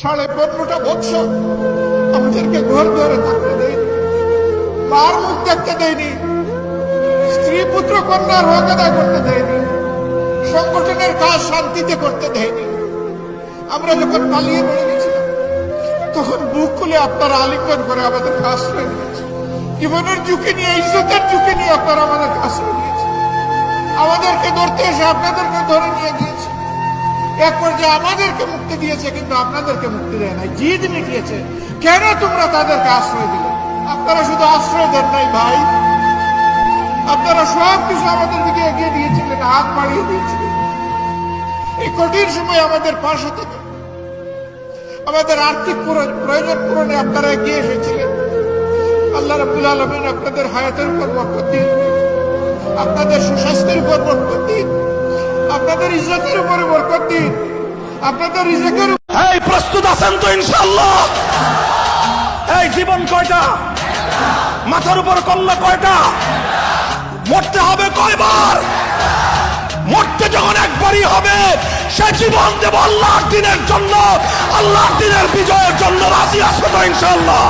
সাড়ে পনেরোটা বছর আমাদেরকে ঘর ধরে থাকতে দেয়নি। মার মুখ দেখতে দেয়নি। স্ত্রী পুত্র কন্যার হক আদায় করতে দেয়নি। সংগঠনের কাজ শান্তিতে করতে দেয়নি। আমরা যখন পালিয়ে বেড়ে গেছিলাম, তখন বুক খুলে আপনারা আলিঙ্গন করে আমাদেরকে আশ্রয় দিয়েছে জীবনের ঝুঁকি নিয়ে, ইজ্জতের ঝুঁকি নিয়ে আপনারা আমাদেরকে আশ্রয় দিয়েছে আমাদেরকে ধরতে এসে আপনাদেরকে ধরে নিয়ে গিয়েছে এক পর্যায়ে আমাদেরকে মুক্তি দিয়েছে, কিন্তু আপনাদেরকে মুক্তি দেয় নাই, জিদ মিটিয়েছে। কেন তোমরা তাদেরকে আশ্রয় দিলে? আপনারা শুধু আশ্রয় দেন নাই ভাই। আপনারা সব কিছু আমাদের দিকে এগিয়ে দিয়েছিলেন, হাত বাড়িয়ে দিয়েছিলেন। এই কঠিন সময় আমাদের পাশে থেকে আমাদের আর্থিক পুরো- প্রয়োজন পূরণে আপনারা এগিয়ে এসেছিলেন। আল্লাহ রাব্বুল আলমিন আপনাদের হায়াতের উপর বরকত দিন। আপনাদের সুস্বাস্থ্যের উপর বরকত দিন। আপনাদের ইজ্জতের উপরে বরকত দিন। আপনাদের রিজেকের এই, প্রস্তুত আছেন তো ইনশাল্লাহ এই, জীবন কয়টা? মাথার উপর কল্লা কয়টা? মরতে হবে কয়বার? মরতে যখন একবারই হবে, সে জীবন দেব আল্লাহর দিনের জন্য, আল্লাহর দিনের বিজয়ের জন্য রাজি আছে তো ইনশাল্লাহ